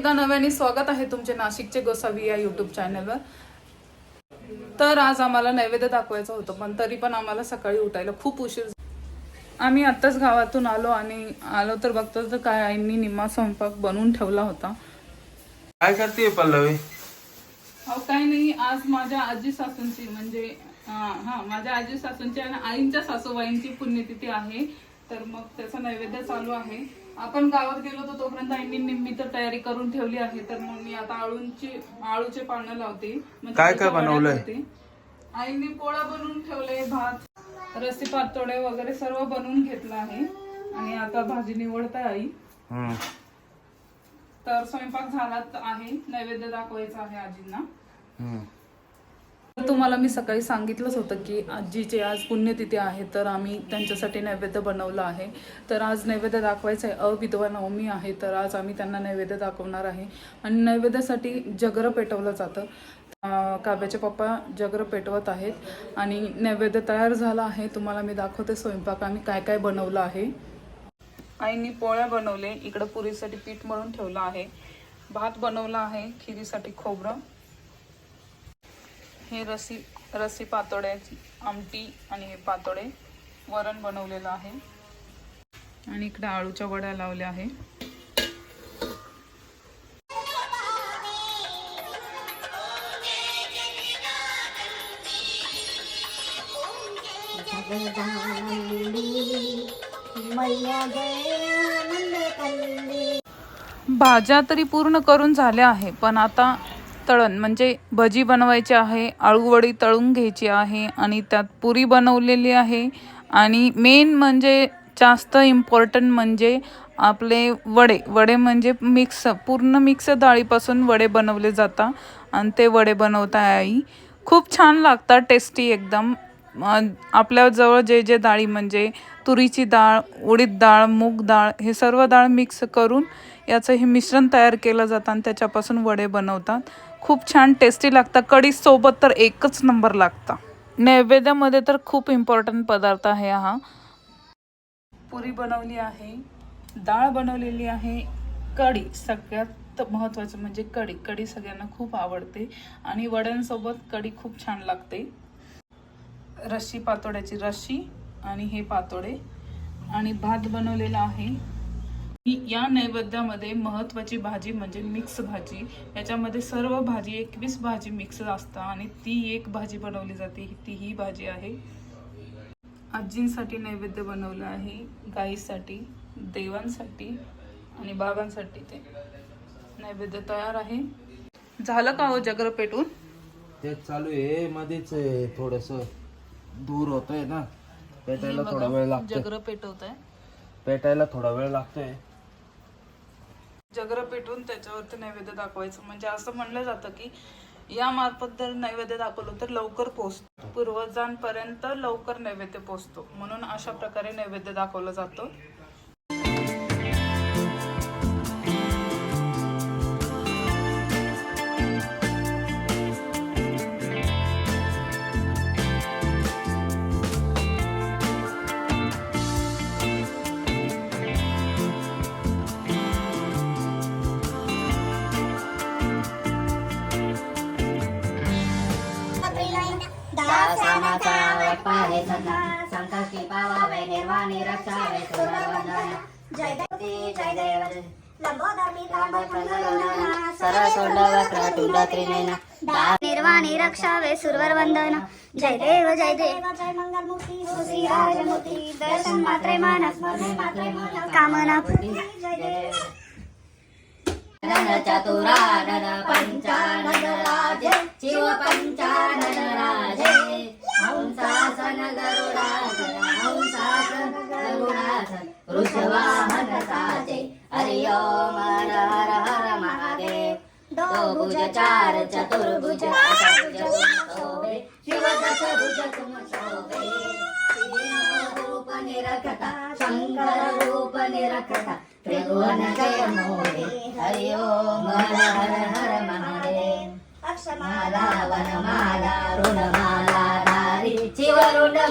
एकदा नव्याने स्वागत आहे तुमचे नाशिकचे गोसावी या युट्यूब चॅनलवर तर आज आम्हाला नैवेद्य दाखवायचं होतं पण तरी पण आम्हाला सकाळी उठायला खूप उशीर झाला. आम्ही आत्ताच गावातून आलो आणि आलो तर बघतो तर काय आईंनी निम्मा स्वयंपाक बनवून ठेवला होता. काय करते पल्लवी? अहो काही नाही आज माझ्या आजी सासूंची म्हणजे हा माझ्या आजी सासूंची आणि आईंच्या सासूबाईंची पुण्यतिथी आहे. तर मग त्याचा नैवेद्य चालू आहे. आपण गावात गेलो तर तोपर्यंत आईंनी निम्मी तर तयारी करून ठेवली आहे. तर मग मी आता आळूंची आळूचे पानं लावते. म्हणजे काय काय बनवलंय? आईंनी पोळा बनवून ठेवले भात रस्सी पातोडे वगैरे सर्व बनवून घेतलं आहे. आणि आता भाजी निवडत आहे आई. तर स्वयंपाक झालाच आहे. नैवेद्य दाखवायचा आहे आजींना. तुम्हाला मी सकाळी सांगितलंच होतं की आजीचे आज पुण्यतिथी आहे तर आम्ही त्यांच्यासाठी नैवेद्य बनवलं आहे. तर आज नैवेद्य दाखवायचं आहे. अविधवा नवमी आहे तर आज आम्ही त्यांना नैवेद्य दाखवणार आहे. आणि नैवेद्यासाठी जगरं पेटवलं जातं. काव्याचे पप्पा जगरं पेटवत आहेत आणि नैवेद्य तयार झाला आहे. तुम्हाला मी दाखवते स्वयंपाक. आम्ही काय काय बनवलं आहे. आईनी पोळ्या बनवले. इकडं पुरीसाठी पीठ मळून ठेवलं आहे. भात बनवला आहे. खिरीसाठी खोबरं. हे रसी रसी पातोड्याची आमटी आणि हे पातोडे वरण बनवलेलं आहे. आणि इकडे आळूच्या वड्या लावल्या आहे. भाज्या तरी पूर्ण करून झाल्या आहे पण आता तळण म्हणजे भजी बनवायची आहे आळूवडी तळून घ्यायची आहे आणि त्यात पुरी बनवलेली आहे. आणि मेन म्हणजे जास्त इम्पॉर्टंट म्हणजे आपले वडे. वडे म्हणजे मिक्स पूर्ण मिक्स डाळीपासून वडे बनवले जातात आणि ते वडे बनवता आहे आई. खूप छान लागतात टेस्टी एकदम. आपल्याजवळ जे जे डाळी म्हणजे तुरीची डाळ उडीद डाळ मूग डाळ हे सर्व डाळ मिक्स करून याचं हे मिश्रण तयार केलं जातं आणि त्याच्यापासून वडे बनवतात. खूप छान टेस्टी लागतात कढी सोबत तर एकच नंबर लागता. नैवेद्यामध्ये तर खूप इम्पॉर्टंट पदार्थ आहे हा. पुरी बनवली आहे डाळ बनवलेली आहे कढी सगळ्यात महत्त्वाचं म्हणजे कढी. कढी सगळ्यांना खूप आवडते आणि वड्यांसोबत कढी खूप छान लागते. रस्सी पातोड्याची रस्सी आणि हे पातोडे. आणि भात बनवलेला आहे. या नैवेद्यामध्ये महत्त्वाची भाजी म्हणजे मिक्स भाजी. याच्यामध्ये सर्व भाजी एकवीस भाजी मिक्स असतात आणि ती एक भाजी बनवली जाते. ती ही भाजी आहे. आजींसाठी नैवेद्य बनवलं आहे गाईसाठी देवांसाठी आणि बाबांसाठी ते. नैवेद्य तयार आहे. झालं का हो जगर पेटून? तेच चालू आहे. मध्येच थोडस दूर होतोय ना. पेटायला थोडा वेळ लागतोय. जगर पेटवत आहे पेटायला थोडा वेळ लागतोय. जगर पेटून त्याच्यावरती नैवेद्य दाखवायचं. म्हणजे असं म्हणलं जातं की या मार्फत जर नैवेद्य दाखवलं तर लवकर पोचतो पूर्वजांपर्यंत लवकर नैवेद्य पोचतो म्हणून अशा प्रकारे नैवेद्य दाखवलं जातं. पाहे सदा संकष्टी पावावे निर्वाणी रक्षावे जय जय देव निर्वाणी रक्षावे सुरवर वंदन जय देव जय देव जय दर्शन मात्रे मानस कामना चतुरानन पंचानन शिव पंचानन गरुडासन वृषवाहन हरि ओम हर हर हर महादेव। दो भुज चार चतुर्भुज अष्टभुज तुम शोभे शिव दशभुज तुम शोभे रूप निरखता शंकर रूप निरखता त्रिभुवन जय मोरे हरि ओम हर हर हर महादेव। अक्षमाला वनमाला ऋणमाला धारी शिवरुंडमाला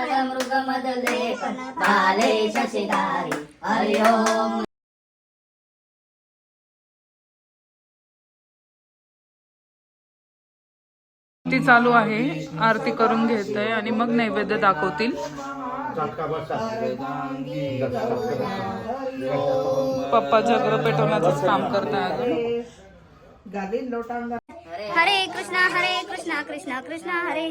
धारी चंदन मृगमदले पर चंदन गज मृग मदलेपन बाले शशिधारी हरि ओम. ती चालू आहे. आरती करून घेत आहे आणि मग नैवेद्य दाखवतील. पप्पा जगर पेटवण्याचं काम करताय अजून. हरे कृष्णा हरे कृष्णा कृष्णा कृष्णा हरे.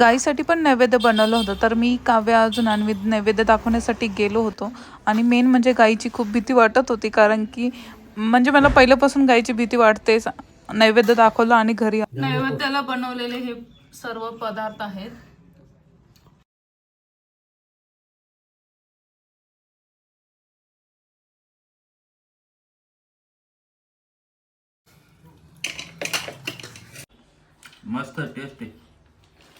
गाईसाठी पण नैवेद्य बनवलं होतं. तर मी काव्य अजून आणि नैवेद्य दाखवण्यासाठी गेलो होतो. आणि मेन म्हणजे गाईची खूप भीती वाटत होती. कारण की म्हणजे मला पहिल्यापासून गाईची भीती वाटतेच. नैवेद्य दाखवलं आणि घरी नैवेद्याला बनवलेले हे सर्व पदार्थ आहेत. मस्त टेस्ट आहे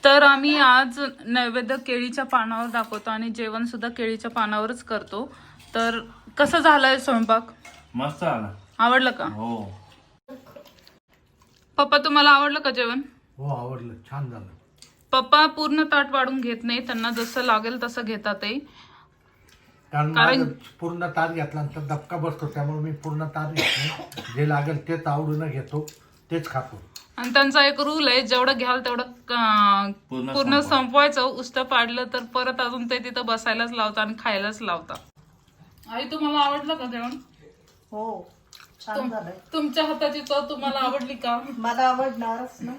तर आम्ही आज नैवेद्य केळीच्या पानावर दाखवतो आणि जेवण सुद्धा केळीच्या पानावरच करतो. तर कसं झालंय स्वयंपाक? मस्त आला आवडलं का? हो. पप्पा तुम्हाला आवडलं का जेवण? हो आवडलं. छान झालं. पप्पा पूर्ण ताट वाढून घेत नाही. त्यांना जसं लागेल तसं घेतात ते. कारण कारण- माझं पूर्ण ताट घेतल्यानंतर धक्का बसतो. त्यामुळे मी पूर्ण ताट घेत नाही. जे लागेल तेच आवडून घेतो. तेच खातो. आणि त्यांचा एक रूल आहे जेवढं घ्याल तेवढं पूर्ण संपवायचं. उस्त पाडलं तर परत अजून ते तिथं बसायलाच लावता आणि खायलाच लावता. आई तुम्हाला आवडलं का जेवण? हो छान झालंय. तुमच्या हाताची चव तुम्हाला आवडली का? मला आवडणारच ना.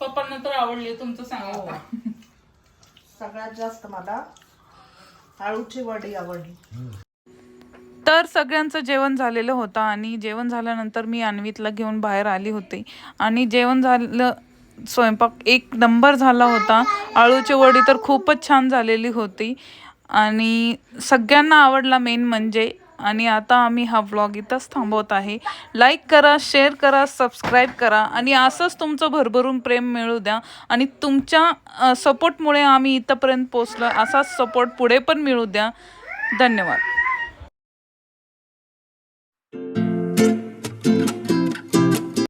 पप्पांना तर आवडली तुमचं सांगा आता. सगळ्यात जास्त मला आळूची वडी आवडली. तर सगळ्यांचं जेवण झालेलं होतं आणि जेवण झाल्यानंतर मी अन्वितला घेऊन बाहेर आली होती. आणि जेवण झालं स्वयंपाक एक नंबर झाला होता. आळूची वडी तर खूपच छान झालेली होती. आणि सगळ्यांना आवडला मेन म्हणजे आणि आता आम्ही हा व्लॉग इथंच थांबवत आहे. लाईक करा शेअर करा सबस्क्राईब करा. आणि असंच तुमचं भरभरून प्रेम मिळू द्या. आणि तुमच्या सपोर्टमुळे आम्ही इथंपर्यंत पोचलो असाच सपोर्ट पुढे पण मिळू द्या. धन्यवाद.